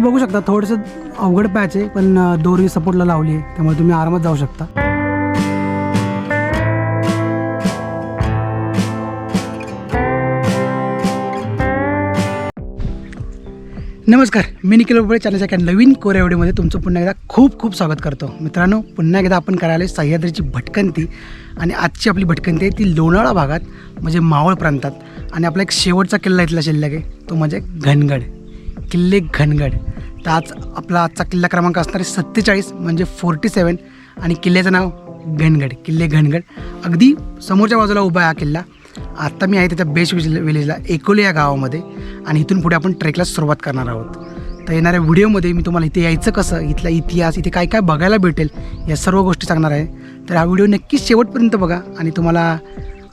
तुम्ही बघू शकता थोडंसं अवघड पॅच आहे पण दोरी सपोर्टला लावली आहे त्यामुळे तुम्ही आरामात जाऊ शकता. नमस्कार मी निखिल उपळे चॅनलच्या एका नवीन कोऱ्या व्हिडिओमध्ये तुमचं पुन्हा एकदा खूप खूप स्वागत करतो. मित्रांनो पुन्हा एकदा आपण करायला सह्याद्रीची भटकंती आणि आजची आपली भटकंती आहे ती लोणावळा भागात म्हणजे मावळ प्रांतात. आणि आपला एक शेवटचा किल्ला इथला शिल्लक आहे तो म्हणजे घनगड. किल्ले घनगड तर आज आपला आजचा किल्ला क्रमांक असणार आहे सत्तेचाळीस म्हणजे फोर्टी सेवन आणि किल्ल्याचं नाव घनगड किल्ले घनगड अगदी समोरच्या बाजूला उभा आहे हा किल्ला. आत्ता मी आहे त्याच्या बेस्ट विज विलेजला एकोले या गावामध्ये. आणि इथून पुढे आपण ट्रेकला सुरुवात करणार आहोत. तर येणाऱ्या व्हिडिओमध्ये मी तुम्हाला इथे यायचं कसं इथला इतिहास इथे काय काय बघायला भेटेल या सर्व गोष्टी सांगणार आहे. तर हा व्हिडिओ नक्कीच शेवटपर्यंत बघा आणि तुम्हाला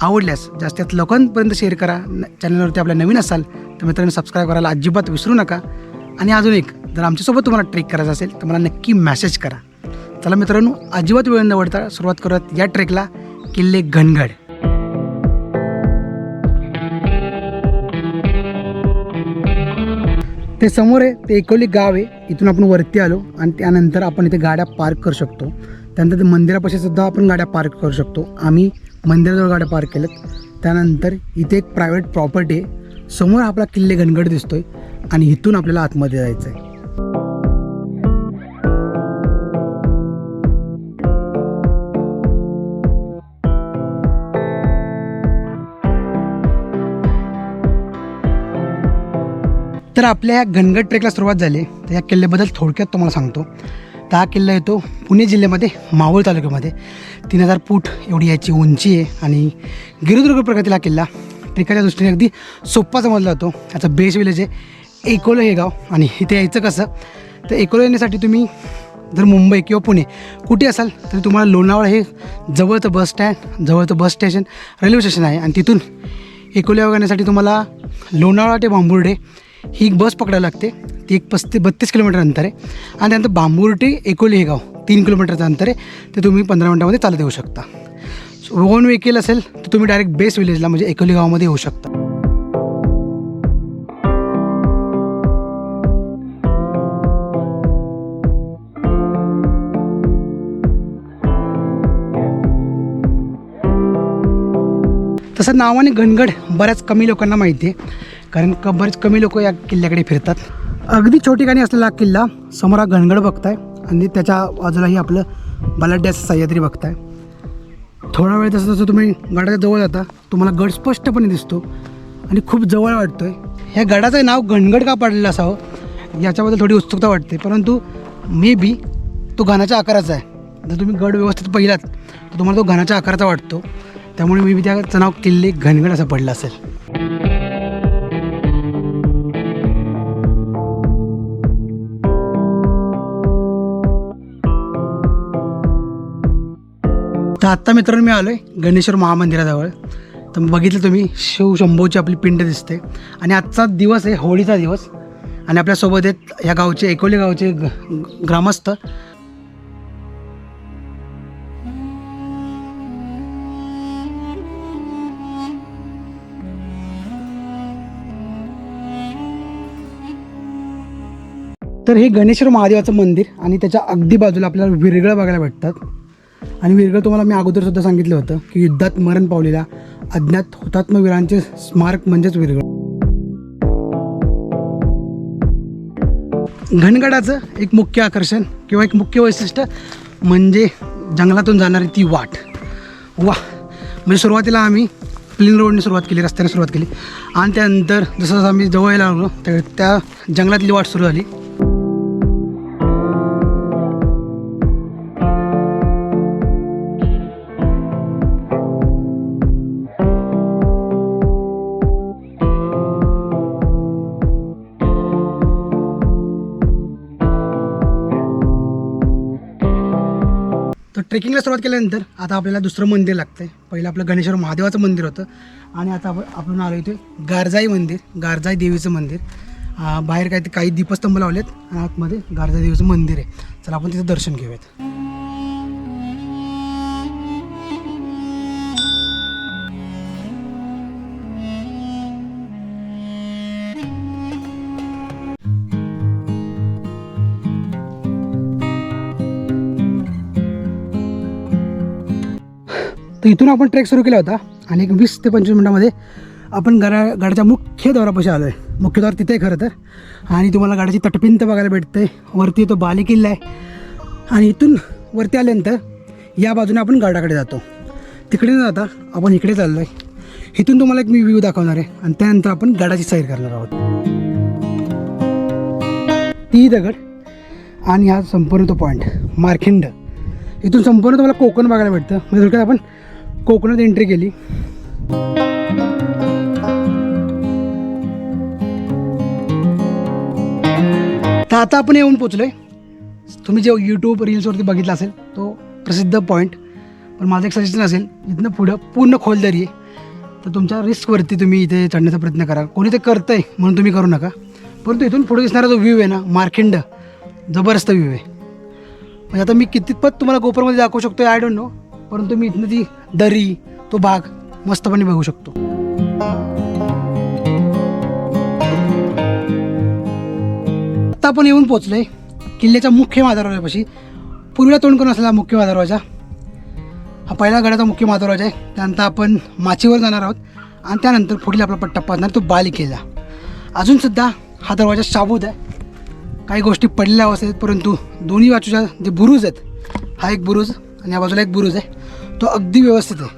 आवडल्यास जास्तीत लोकांपर्यंत शेअर करा. न- चॅनलवरती आपल्या नवीन असाल तर मित्रांनो सबस्क्राईब करायला अजिबात विसरू नका. आणि अजून एक जर आमच्यासोबत तुम्हाला ट्रेक करायचं असेल तर मला नक्की मॅसेज करा. चला मित्रांनो अजिबात वेळ न वळता सुरुवात करूयात या ट्रेकला किल्ले घनगड ते समोर आहे ते एकोली गाव आहे. इथून आपण वरती आलो आणि त्यानंतर आपण इथे गाड्या पार्क करू शकतो. त्यानंतर ते मंदिरापाशी सुद्धा आपण गाड्या पार्क करू शकतो. आम्ही मंदिराजवळ गाड्या पार्क केल्यात. त्यानंतर इथे एक प्रायव्हेट प्रॉपर्टी आहे. समोर आपला किल्ले घनगड दिसतोय आणि इथून आपल्याला आतमध्ये जायचं आहे तर आपल्या या घनगड ट्रेकला सुरुवात झाली तर या किल्ल्याबद्दल थोडक्यात तुम्हाला सांगतो. हा किल्ला येतो पुणे जिल्ह्यामध्ये मावळ तालुक्यामध्ये. तीन हजार फूट एवढी याची उंची आहे आणि गिरिदुर्ग प्रगतीला हा किल्ला ट्रेकाच्या दृष्टीने अगदी सोप्पा समजला जातो. याचा बेस विलेज आहे एकोलं हे गाव आणि इथे यायचं कसं? तर एकोलं येण्यासाठी तुम्ही जर मुंबई किंवा पुणे कुठे असाल तरी तुम्हाला लोणावळा हे जवळचं बस स्टँड जवळचं बस स्टेशन रेल्वे स्टेशन आहे. आणि तिथून एकोल्या वगैरेसाठी तुम्हाला लोणावळा ते बांबुर्डे ही एक बस पकडायला लागते. ती एक पस्ती बत्तीस किलोमीटर अंतर. आहे आणि त्यानंतर बांबुर्टी एकोली हे गाव तीन किलोमीटरचं अंतर आहे ते तुम्ही पंधरा मिनटामध्ये चालत येऊ शकता. ओन व्हेकल असेल तर तुम्ही डायरेक्ट बेस विलेजला म्हणजे एकोली गावामध्ये येऊ शकता. तसं नावाने घनगड बऱ्याच कमी लोकांना माहिती आहे कारण क बरेच कमी लोक या किल्ल्याकडे फिरतात. अगदी छोटी ठिकाणी असलेला हा किल्ला समोर हा घनगड बघताय आणि त्याच्या बाजूलाही आपलं बलाढ्याचं सह्याद्री बघताय. थोडा वेळ तसं जसं तुम्ही गडाच्या जवळ जाता तुम्हाला गड स्पष्टपणे दिसतो आणि खूप जवळ वाटतोय. ह्या गडाचं नाव घनगड का पडलेलं असावं याच्याबद्दल थोडी उत्सुकता वाटते. परंतु मे बी तो घनाच्या आकाराचा आहे. जर तुम्ही गड व्यवस्थित पाहिलात तर तुम्हाला तो घनाच्या आकाराचा वाटतो. त्यामुळे मे बी त्याचं नाव किल्ले घनगड असं पडलं असेल. तर आत्ता मित्रांनो मी आलो आहे गणेश्वर महामंदिराजवळ. तर बघितलं तुम्ही शिव शंभूची आपली पिंड दिसते. आणि आजचा दिवस आहे होळीचा दिवस. आणि आपल्यासोबत आहेत ह्या गावचे एकोले गावचे ग- ग्रामस्थ. तर हे गणेश्वर महादेवाचं मंदिर आणि त्याच्या अगदी बाजूला आपल्याला विरगळ बघायला भेटतात. आणि विरगळ तुम्हाला मी अगोदर सुद्धा सांगितलं होतं की युद्धात मरण पावलेल्या अज्ञात हुतात्मवीरांचे स्मारक म्हणजेच विरगळ घनगडाचं एक मुख्य आकर्षण किंवा एक मुख्य वैशिष्ट्य म्हणजे जंगलातून जाणारी ती वाट. वा म्हणजे सुरुवातीला आम्ही प्लेन रोडने सुरुवात केली रस्त्याने सुरुवात केली. आणि त्यानंतर जसं जसं आम्ही जवळ यायला लागलो त्या त्या जंगलातली वाट सुरू झाली. ट्रेकिंगला सुरुवात केल्यानंतर आता आपल्याला दुसरं मंदिर लागतं आहे पहिलं आपलं गणेश्वर महादेवाचं मंदिर होतं. आणि आता आपण आपण आलो इथे गारजाई मंदिर गारजाई देवीचं मंदिर. बाहेर काही काही दीपस्तंभ लावलेत आणि आतमध्ये गारजाई देवीचं मंदिर आहे. चला आपण तिथं दर्शन घेऊयात. तर इथून आपण ट्रेक सुरू केला होता आणि एक वीस ते पंचवीस मिनटामध्ये आपण गडा गडाच्या मुख्य दौरापाशी आलो आहे मुख्य द्वार तिथे खरं तर. आणि तुम्हाला गडाची तटपिंत बघायला भेटते वरती तो बाले किल्ला आहे. आणि इथून वरती आल्यानंतर या बाजूने आपण गडाकडे जातो. तिकडे न जाता आपण इकडे चाललो आहे इथून तुम्हाला एक मी व्ह्यू दाखवणार आहे. आणि त्यानंतर आपण गडाची सैर करणार आहोत. ती दगड आणि हा संपूर्ण तो पॉईंट मार्खिंड. इथून संपूर्ण तुम्हाला कोकण बघायला भेटतं. म्हणजे थोडक्यात आपण कोकणात एंट्री केली. तर आता आपण येऊन पोचलो आहे तुम्ही जे यूट्यूब रील्सवरती बघितला असेल तो प्रसिद्ध पॉईंट पण माझं एक सजेशन असेल इथनं पुढं पूर्ण खोलदारी आहे. तर तुमच्या रिस्कवरती तुम्ही इथे चढण्याचा प्रयत्न करा. कोणी ते करतं आहे म्हणून तुम्ही करू नका. परंतु इथून पुढे दिसणारा जो व्ह्यू आहे ना मार्खिंड जबरदस्त व्ह्यू आहे. म्हणजे आता मी कितीपत तुम्हाला गोपरमध्ये दाखवू शकतो आय डोंट नो परंतु मी इथनं ती दरी तो भाग मस्तपणे बघू शकतो. आता आपण येऊन पोचलोय किल्ल्याच्या मुख्य महादरवाजापाशी पूर्वीला तोंड करून असलेला मुख्य महादरवाजा हा पहिला गडाचा मुख्य महादरवाजा आहे. त्यानंतर आपण माचीवर जाणार आहोत आणि त्यानंतर पुढील आपला पट्टा पाहणार तो बाली किल्ला अजूनसुद्धा हा दरवाजा शाबूत आहे. काही गोष्टी पडलेल्या अवस्थेत आहेत परंतु दोन्ही बाजूच्या जे बुरुज आहेत हा एक बुरुज आणि या बाजूला एक बुरुज आहे. तो अगदी व्यवस्थित आहे.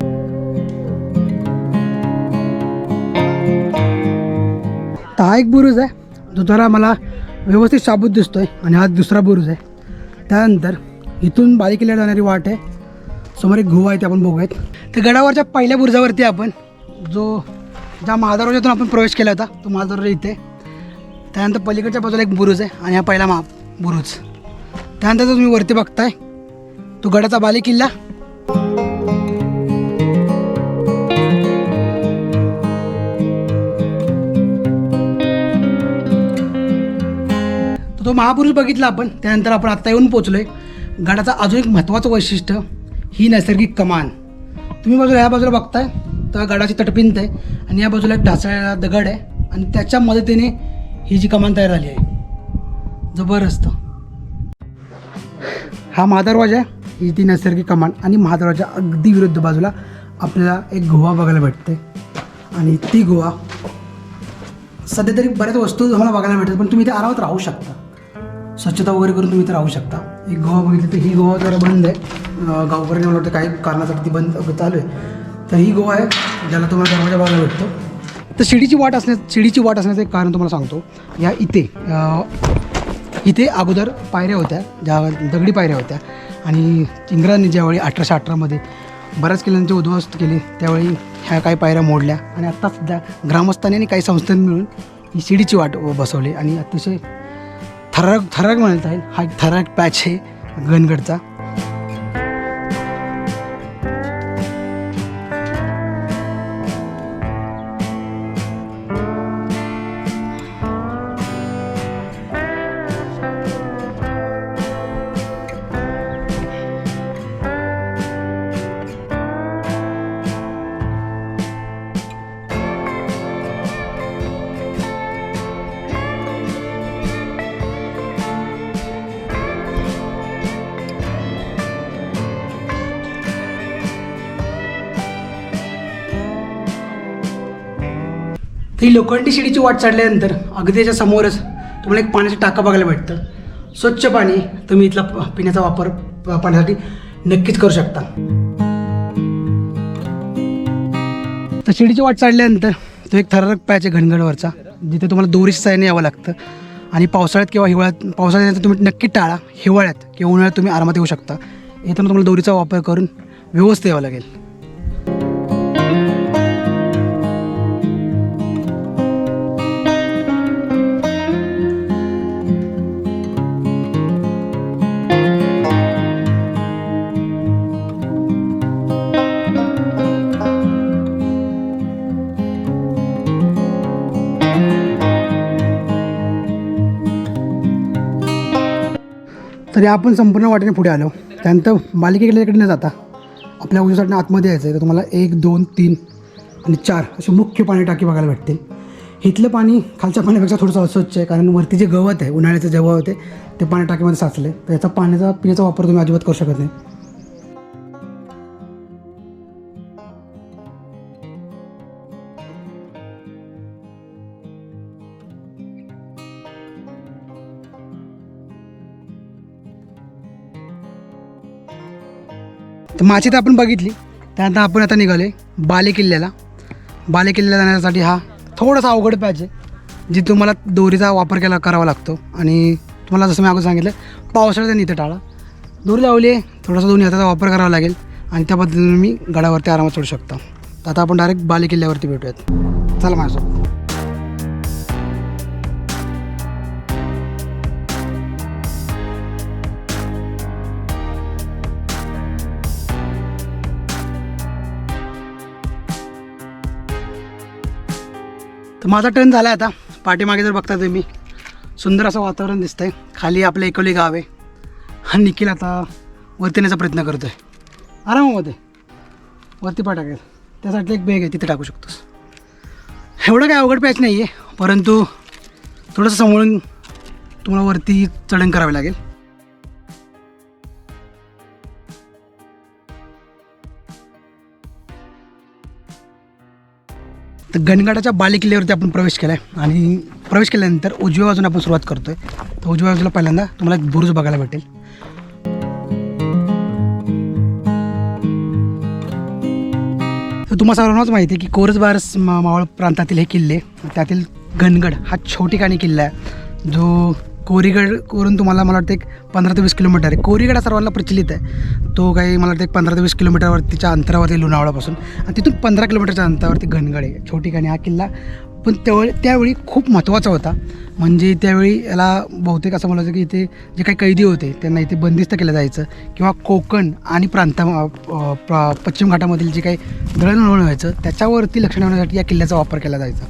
तर हा एक बुरुज आहे. जो जरा मला व्यवस्थित शाबूत दिसतोय आणि हा दुसरा बुरुज आहे. त्यानंतर इथून बालेकिल्ला जाणारी वाट आहे. समोर एक गुहा आहे ते आपण बघूयात. तर गडावरच्या पहिल्या बुरुजावरती आपण जो ज्या महादारोजातून आपण प्रवेश केला होता तो महादारोजा इथे. त्यानंतर पलीकडच्या बाजूला एक बुरुज आहे आणि हा पहिला मा बुरुज. त्यानंतर जो तुम्ही वरती बघताय तो गडाचा बाले किल्ला? तो महापुरुष बघितला आपण. त्यानंतर आपण आत्ता येऊन पोचलोय. गडाचा अजून एक महत्त्वाचं वैशिष्ट्य ही नैसर्गिक कमान. तुम्ही बाजूला ह्या बाजूला बघताय तर गडाची तटपिंत आहे आणि या बाजूला एक ढासळलेला दगड आहे आणि त्याच्या मदतीने ही जी कमान तयार झाली आहे. जबरदस्त. हा महादरवाजा आहे. ही ती नैसर्गिक कमान आणि महादरवाजा अगदी विरुद्ध बाजूला आपल्याला एक गुहा बघायला भेटते. आणि ती गुहा सध्या तरी बऱ्याच वस्तू तुम्हाला बघायला भेटतात पण तुम्ही इथे आरामात राहू शकता. स्वच्छता वगैरे करून तुम्ही इथे राहू शकता. एक गोवा बघितली तर ही गोवा जरा बंद आहे. गावकऱ्यांनी मला वाटतं काही कारणासाठी ती बंद चालू आहे. तर ही गोवा आहे ज्याला तुम्हाला दरवाजा बघायला भेटतो. तर शिडीची वाट असण्या शिडीची वाट असण्याचं एक कारण तुम्हाला सांगतो. या इथे इथे अगोदर पायऱ्या होत्या ज्या दगडी पायऱ्या होत्या. आणि इंग्रजांनी ज्यावेळी अठराशे अठरामध्ये बऱ्याच किल्ल्यांचे उद्ध्वस्त केले त्यावेळी ह्या काही पायऱ्या मोडल्या. आणि आत्ता सध्या ग्रामस्थांनी आणि काही संस्थांनी मिळून ही शिडीची वाट बसवली. आणि अतिशय थरारक थरारक म्हणत आहे हा एक थरारक पॅच आहे गनगडचा तर ही लोखंडी शिडीची वाट चढल्यानंतर अगदी त्याच्या समोरच तुम्हाला एक पाण्याचं टाका बघायला भेटतं. स्वच्छ पाणी तुम्ही इथला प- पिण्याचा वापर प- पाण्यासाठी नक्कीच करू शकता. तर शिडीची वाट चढल्यानंतर तो एक थरारक पॅच घनगडवरचा जिथे तुम्हाला दोरीच्या साह्याने यावं लागतं आणि पावसाळ्यात किंवा हिवाळ्यात पावसाळ्यात तुम्ही नक्की टाळा हिवाळ्यात किंवा उन्हाळ्यात तुम्ही आरामात येऊ शकता. येताना तुम्हाला दोरीचा वापर करून व्यवस्थित यावं लागेल. तरी आपण संपूर्ण वाटेने पुढे आलो. त्यानंतर मालिकेकडे न जाता आपल्या उजवीसाठी आतमध्ये यायचं आहे तर तुम्हाला एक दोन तीन आणि चार असे मुख्य पाणी टाकी बघायला भेटतील. इथलं पाणी खालच्या पाण्यापेक्षा थोडंसं अस्वच्छ आहे. कारण वरती जे गवत आहे उन्हाळ्याचं जे होते ते पाणी टाकीमध्ये साचले तर याचा पाण्याचा पिण्याचा वापर तुम्ही अजिबात करू शकत नाही. तर माची तर आपण बघितली. त्यानंतर आपण आता निघाले बाले किल्ल्याला बाले किल्ल्याला जाण्यासाठी हा थोडासा अवघड पॅच आहे जी तुम्हाला दोरीचा वापर केला करावा लागतो. आणि तुम्हाला जसं मी अगोदर सांगितलं पावसाळ्यात इथं टाळा. दोरी लावली आहे थोडासा दोन्ही हाताचा वापर करावा लागेल आणि त्या पद्धतीने मी गडावरती आरामात चढू शकतो. तर आता आपण डायरेक्ट बाले किल्ल्यावरती भेटूयात. चला माझ्यासोबत. तर माझा टर्न झाला आहे आता. पाठीमागे जर बघता तुम्ही सुंदर असं वातावरण दिसतंय. खाली आपलं एकोली गाव आहे. हा निखिल आता वरती येण्याचा प्रयत्न करतो आहे आरामामध्ये. वरती पाय त्यासाठी एक बेग आहे तिथे टाकू शकतोस. एवढं काय अवघड पॅच नाही आहे परंतु थोडंसं सांभाळून तुम्हाला वरती चढण करावी लागेल. तर गणगडाच्या बालेकिल्ल्यावरती आपण प्रवेश केला आहे आणि प्रवेश केल्यानंतर उजव्या बाजून आपण सुरुवात करतोय. तर उजव्या बाजूला पहिल्यांदा तुम्हाला एक बुरुज बघायला भेटेल. तर तुम्हाला सर्वांनाच माहिती आहे की कोरसबारस मावळ प्रांतातील हे किल्ले त्यातील गणगड हा छोटीकाणी किल्ला आहे. जो कोरीगड करून तुम्हाला मला वाटतं एक पंधरा ते वीस किलोमीटर आहे. कोरीगडा सर्वांना प्रचलित आहे. तो काही मला वाटतं एक पंधरा ते वीस किलोमीटरवरतीच्या अंतरावरती लोणावळापासून. आणि तिथून पंधरा किलोमीटरच्या अंतरावरती घनगड आहे. छोटीकाणी हा किल्ला. पण त्यावेळी त्यावेळी खूप महत्त्वाचा होता. म्हणजे त्यावेळी याला बहुतेक असं म्हणायचं की इथे जे काही कैदी होते त्यांना इथे बंदिस्त केलं जायचं. किंवा कोकण आणि प्रांता पश्चिम घाटामधील जे काही दळणवळण व्हायचं त्याच्यावरती लक्ष ठेवण्यासाठी या किल्ल्याचा वापर केला जायचा.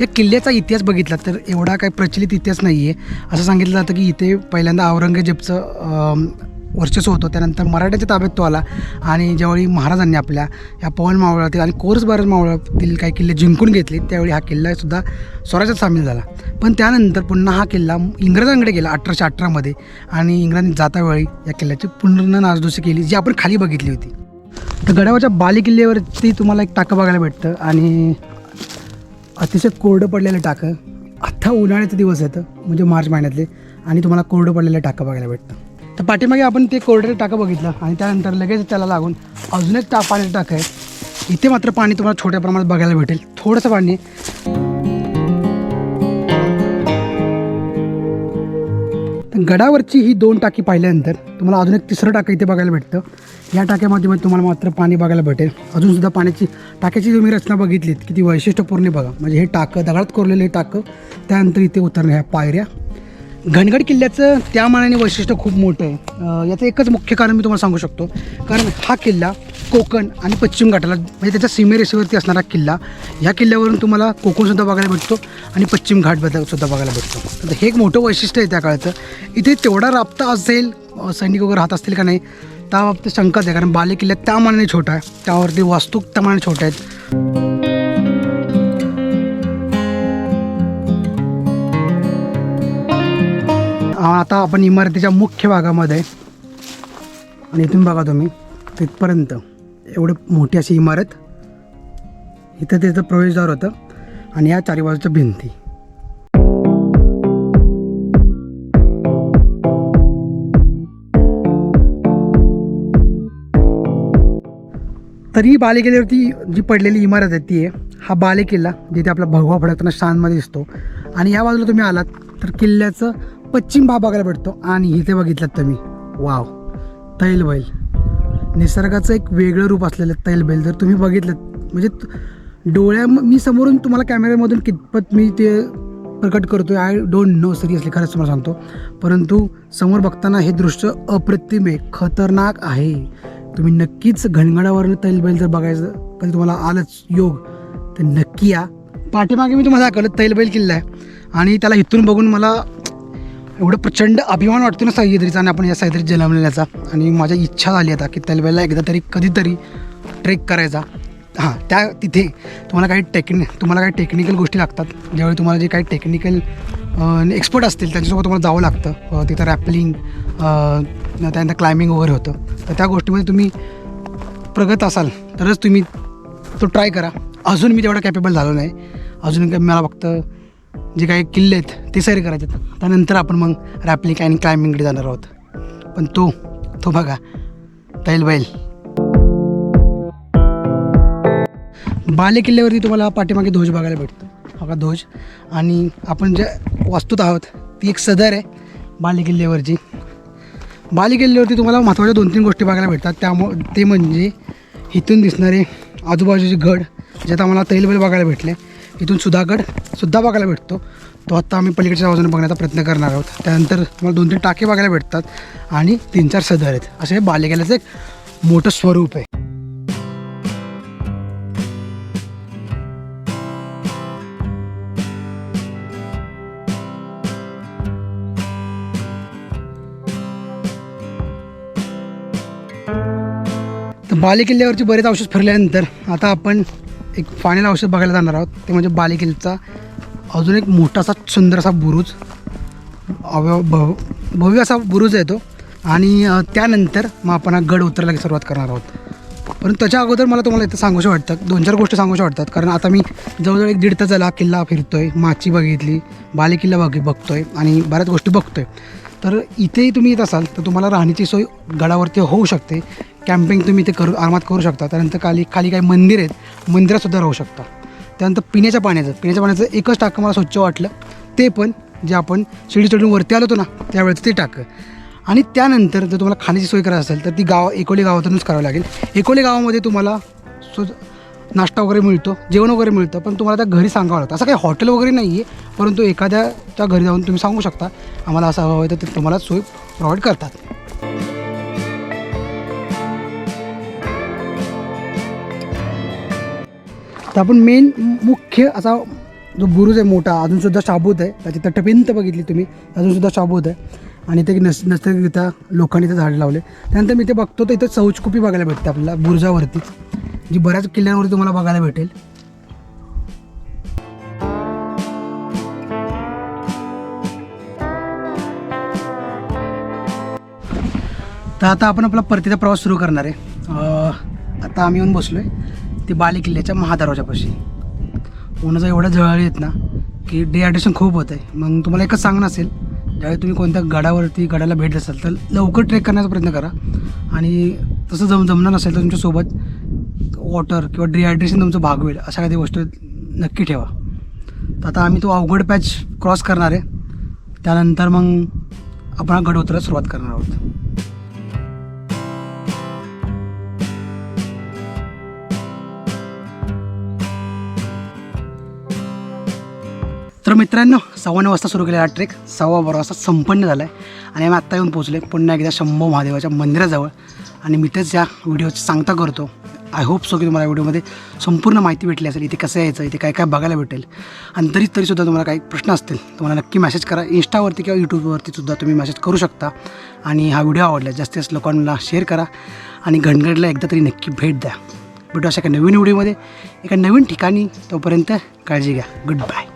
या किल्ल्याचा इतिहास बघितला तर एवढा काही प्रचलित इतिहास नाही आहे असं सांगितलं जातं की इथे पहिल्यांदा औरंगजेब साहेबचं वर्चस्व होतं. त्यानंतर मराठ्याच्या ताब्यात तो आला आणि ज्यावेळी महाराजांनी आपल्या या पवन मावळातील आणि कोर्स बारज मावळातील काही किल्ले जिंकून घेतले त्यावेळी हा किल्लासुद्धा स्वराज्यात सामील झाला. पण त्यानंतर पुन्हा हा किल्ला इंग्रजांकडे गेला अठराशे अठरामध्ये आणि इंग्रजांनी जातावेळी या किल्ल्याची पुनर्न नासधुसी केली जी आपण खाली बघितली होती. तर गडावाच्या बाली किल्ल्यावरती तुम्हाला एक टाकं बघायला भेटतं आणि अतिशय कोरडं पडलेलं टाकं. आत्ता उन्हाळ्याचे दिवस येतं म्हणजे मार्च महिन्यातले. आणि तुम्हाला कोरडं पडलेलं टाकं बघायला भेटतं. तर पाठीमागे आपण ते कोरडं टाकं बघितलं आणि त्यानंतर लगेच त्याला लागून अजून एक टा पाण्याचं टाकं आहे. इथे मात्र पाणी तुम्हाला छोट्या प्रमाणात बघायला भेटेल. थोडंसं पाणी. तर गडावरची ही दोन टाकी पाहिल्यानंतर तुम्हाला अजून एक तिसरं टाकं इथे बघायला भेटतं. या टाक्यामध्ये तुम्हाला मात्र पाणी बघायला भेटेल. अजूनसुद्धा पाण्याची टाक्याची तुम्ही रचना बघितलीत. किती वैशिष्ट्यपूर्ण बघा. म्हणजे हे टाकं दगडात कोरलेलं हे टाकं त्यानंतर इथे उतरणे ह्या पायऱ्या. घनगड किल्ल्याचं त्या मानाने वैशिष्ट्य खूप मोठं आहे. याचं एकच मुख्य कारण मी तुम्हाला सांगू शकतो. कारण हा किल्ला कोकण आणि पश्चिम घाटाला म्हणजे त्याच्या सीमेरेषेवरती असणारा किल्ला ह्या किल्ल्यावरून तुम्हाला कोकणसुद्धा बघायला भेटतो आणि पश्चिम घाट सुद्धा बघायला भेटतो. तर हे एक मोठं वैशिष्ट्य आहे त्या काळाचं. इथे तेवढा राबता असेल सैनिक वगैरे राहत असतील का नाही त्या बाबतीत शंकाच आहे. कारण बाले किल्ला त्या मानाने छोटा आहे. त्यावरती वास्तू त्या मानाने छोट्या आहेत. आता आपण इमारतीच्या मुख्य भागामध्ये आहे. आणि इथून बघा तुम्ही तिथपर्यंत एवढी मोठी अशी इमारत इथं त्याचं प्रवेशद्वार होतं आणि या चारी बाजूच्या भिंती. तरी बालेकिल्ल्यावरती जी पडलेली इमारत आहे ती आहे. हा बालेकिल्ला जिथे आपला भगवा फडकताना शानमध्ये दिसतो. आणि या बाजूला तुम्ही आलात तर किल्ल्याचं पश्चिम भाग बघायला भेटतो. आणि इथे बघितलात तुम्ही. वाव. तैलबैल निसर्गाचं एक वेगळं रूप असलेलं तैलबैल जर तुम्ही बघितलं म्हणजे डोळ्या मी समोरून तुम्हाला कॅमेऱ्यामधून कितपत मी ते प्रकट करतोय आय डोंट नो सिरियसली खरंच तुम्हाला सांगतो. परंतु समोर बघताना हे दृश्य अप्रतिम आहे खतरनाक आहे. तुम्ही नक्कीच घनगडावरनं तैलबैल जर बघायचं कधी तुम्हाला आलंच योग तर नक्की या. पाठीमागे मी तुम्हाला दाखवलं तैलबैल किल्ला आहे. आणि त्याला इथून बघून मला एवढं प्रचंड अभिमान वाटतो ना सह्याद्रीचा आणि आपण या सह्याद्रीत जन्मलेल्याचा. आणि माझ्या इच्छा झाली आता की तैलबैलला एकदा तरी कधीतरी ट्रेक करायचा. हां त्या तिथे तुम्हाला काही टेक्नि तुम्हाला काही टेक्निकल गोष्टी लागतात. ज्यावेळी तुम्हाला जे काही टेक्निकल एक्सपर्ट असतील त्यांच्यासोबत तुम्हाला जावं लागतं. तिथं रॅपलिंग त्यानंतर क्लाइम्बिंग वगैरे होतं. तर त्या गोष्टीमध्ये तुम्ही प्रगत असाल तरच तुम्ही तो ट्राय करा. अजून मी तेवढा कॅपेबल झालो नाही. अजून मला फक्त जे काही किल्ले आहेत ते सैर करायचे आहेत. त्यानंतर आपण मग रॅपलिंग आणि क्लाइम्बिंगकडे जाणार आहोत. पण तो तो बघा तैल बैल. बाले किल्ल्यावरती तुम्हाला पाठीमागे ध्वज बघायला भेटतो. बघा ध्वज. आणि आपण ज्या वास्तूत आहोत ती एक सदर आहे बाले किल्ल्यावरची. बाले किल्ल्यावरती तुम्हाला महत्त्वाच्या दोन तीन गोष्टी बघायला भेटतात. त्यामुळे ते म्हणजे इथून दिसणारे आजूबाजूचे गड ज्यात आम्हाला तैलबैल बघायला भेटले. इथून सुधागड सुद्धा बघायला भेटतो. तो आत्ता आम्ही पलीकडच्या बाजूने बघण्याचा प्रयत्न करणार आहोत. त्यानंतर तुम्हाला दोन तीन टाके बघायला भेटतात आणि तीन चार सदर आहेत. असे हे एक मोठं स्वरूप आहे. तर बाले किल्ल्यावरची बरेच औषध फिरल्यानंतर आता आपण एक फायनल औषध बघायला जाणार आहोत. ते म्हणजे बाले किल्ल्याचा अजून एक मोठा असा सुंदर असा बुरुज. अवयव भव भव्य असा बुरुज आहे तो. आणि त्यानंतर मग आपण हा गड उतरायला सुरुवात करणार आहोत. पण त्याच्या अगोदर मला तुम्हाला इथं सांगूशा वाटतात दोन चार गोष्टी सांगूशा वाटतात. कारण आता मी जवळजवळ एक दीड तास झाला फिरतो आहे माची बघितली बालेकिल्ला बघ बघतो आहे आणि बऱ्याच गोष्टी बघतो आहे तर इथेही तुम्ही येत असाल तर तुम्हाला राहण्याची सोय गडावरती होऊ शकते. कॅम्पिंग तुम्ही इथे करू आरामात करू शकता. त्यानंतर खाली खाली काही मंदिर आहेत. मंदिरातसुद्धा राहू शकता. त्यानंतर पिण्याच्या पाण्याचं पिण्याच्या पाण्याचं एकच टाकं मला स्वच्छ वाटलं. ते पण जे आपण शिडी चढून वरती आलो होतो ना त्यावेळेचं ते टाकं. आणि त्यानंतर जर तुम्हाला खाण्याची सोय करायची असेल तर ती गाव एकोली गावातूनच करावी लागेल. एकोली गावामध्ये तुम्हाला सो नाश्ता वगैरे मिळतो जेवण वगैरे मिळतं पण तुम्हाला त्या घरी सांगावं लागतं. असं काही हॉटेल वगैरे नाही आहे परंतु एखाद्याच्या घरी जाऊन तुम्ही सांगू शकता. आम्हाला असं हवं आहे तर ते तुम्हाला सोय प्रोव्हाइड करतात. तर आपण मेन मुख्य असा जो बुरुज आहे मोठा अजूनसुद्धा शाबूत आहे. त्याची तटभिंत बघितली तुम्ही अजूनसुद्धा शाबूत आहे. आणि ते नस नैसर्गिकरित्या लोकांनी इथे झाड लावले. त्यानंतर मी ते बघतो तर इथं चौचकुपी बघायला भेटते आपल्याला बुरुजावरतीच जी बऱ्याच किल्ल्यांवरती तुम्हाला बघायला भेटेल. तर आता आपण आपला परतीचा प्रवास सुरू करणार आहे. आता आम्ही येऊन बसलो आहे ते बाले किल्ल्याच्या महादरवाजापाशी उन्हाचा एवढा जळाळी येत ना की डिहायड्रेशन खूप होतं आहे मग तुम्हाला एकच सांगणं असेल ज्यावेळी तुम्ही कोणत्या गडावरती गडाला भेट असाल तर लवकर ट्रेक करण्याचा प्रयत्न करा. आणि तसं जम जमणार नसेल तर तुमच्यासोबत वॉटर किंवा डिहायड्रेशन तुमचं भाग होईल अशा काही गोष्टी नक्की ठेवा. तर आता आम्ही तो अवघड पॅच क्रॉस करणार आहे. त्यानंतर मग आपण हा गड उतरायला सुरुवात करणार आहोत. तर मित्रांनो सव्वा नऊ वाजता सुरू केलेला हा ट्रेक सव्वा बारा वाजता संपन्न झाला आहे आणि आम्ही आत्ता येऊन पोहोचले पुन्हा एकदा शंभू महादेवाच्या मंदिराजवळ. आणि मी तेच या व्हिडिओची सांगता करतो. आय होप सो की तुम्हाला व्हिडिओमध्ये संपूर्ण माहिती भेटली असेल. इथे कसं यायचं इथे काय काय बघायला भेटेल. आणि तरी तरीसुद्धा तुम्हाला काही प्रश्न असतील तुम्हाला नक्की मेसेज करा. इंस्टावरती किंवा यूट्यूबवरती सुद्धा तुम्ही मेसेज करू शकता. आणि हा व्हिडिओ आवडला जास्तीत जास्त लोकांना शेअर करा. आणि घनगडला एकदा तरी नक्की भेट द्या. भेटू अशा एका नवीन व्हिडिओमध्ये एका नवीन ठिकाणी. तोपर्यंत काळजी घ्या. Good bye